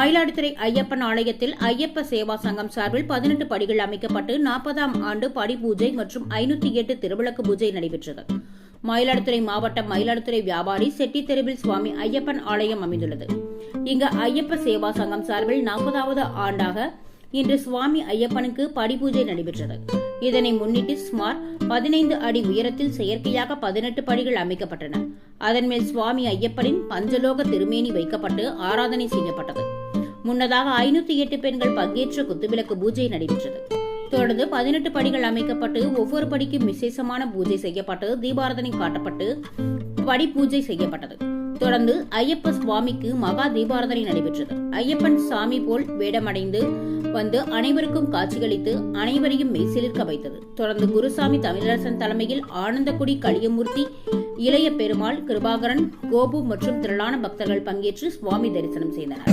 மயிலாடுதுறை ஐயப்பன் ஆலயத்தில் ஐயப்ப சேவா சங்கம் சார்பில் பதினெட்டு படிகள் அமைக்கப்பட்டு நாற்பதாம் ஆண்டு படி பூஜை மற்றும் ஐநூத்தி எட்டு திருவிளக்கு பூஜை நடைபெற்றது. மயிலாடுதுறை மாவட்டம் மயிலாடுதுறை வியாபாரி செட்டி தெருவில் சுவாமி ஐயப்பன் ஆலயம் அமைந்துள்ளது. இங்கு ஐயப்ப சேவா சங்கம் சார்பில் நாற்பதாவது ஆண்டாக இன்று சுவாமி ஐயப்பனுக்கு படிபூஜை நடைபெற்றது. இதனை முன்னிட்டு சுமார் பதினைந்து அடி உயரத்தில் செயற்கையாக பதினெட்டு படிகள் அமைக்கப்பட்டன. அதன் மேல் சுவாமி ஐயப்பனின் பஞ்சலோக திருமேனி வைக்கப்பட்டு ஆராதனை செய்யப்பட்டது. முன்னதாக ஐநூத்தி எட்டு பெண்கள் பங்கேற்ற குத்துவிளக்கு பூஜை நடைபெற்றது. தொடர்ந்து பதினெட்டு படிகள் அமைக்கப்பட்டு ஒவ்வொரு படிக்கும் விசேஷமான பூஜை செய்யப்பட்டு தீபாரதனை காட்டப்பட்டு படி பூஜை செய்யப்பட்டது. தொடர்ந்து ஐயப்ப சுவாமிக்கு மகா தீபாரதனை நடைபெற்றது. ஐயப்பன் சாமி போல் வேடமடைந்து வந்து அனைவருக்கும் காட்சியளித்து அனைவரையும் மெய்சிலிர்க்க வைத்தது. தொடர்ந்து குருசாமி தமிழரசன் தலைமையில் ஆனந்தக்குடி களியமூர்த்தி இளைய பெருமாள் கிருபாகரன் கோபு மற்றும் திரளான பக்தர்கள் பங்கேற்று சுவாமி தரிசனம் செய்தனர்.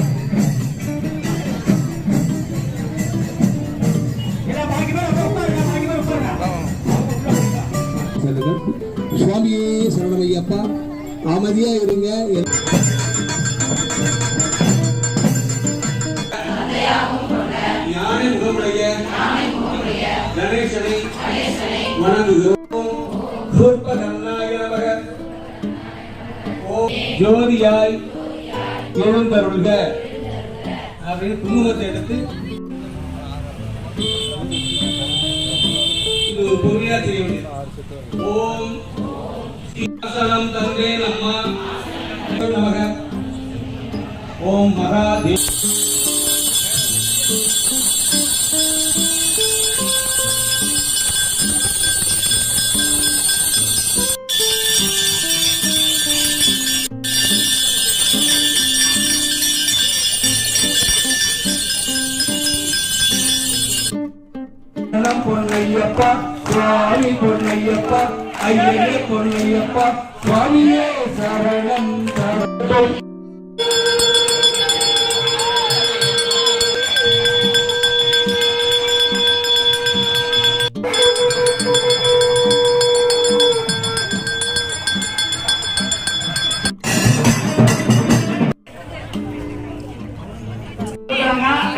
சுவாமியே சரணமையப்பா அமைதியா இருங்க. ஜோதியாய் எழுந்தருள்க. அப்படின்னு குங்குமத்தை எடுத்து இது ஒரு பொறுமையா தெரிய ஓம் ஆசனம் தந்தே நம்மா. நமக ஓம் மகாதேவ். பொன்னையப்பா சுவாமி பொன்னையப்பா. ஐயனே பொன்னையப்பா சுவாமியே சரணம் சரணம்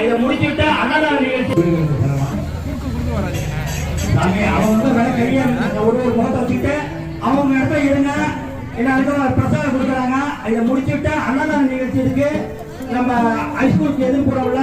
இதை முடிச்சுட்டு அன்னதான நிகழ்ச்சி. அவன் வந்து விளக்கறியா ஒரு ஒரு முகத்தை வச்சுக்கிட்டு அவங்க இடத்துல இருங்க எல்லாருக்கும் பிரசாதம் கொடுக்குறாங்க. இதை முடிச்சுட்டு அன்னதான நிகழ்ச்சி இருக்கு நம்ம ஹைஸ்கூலுக்கு எதிர்ப்புறவுல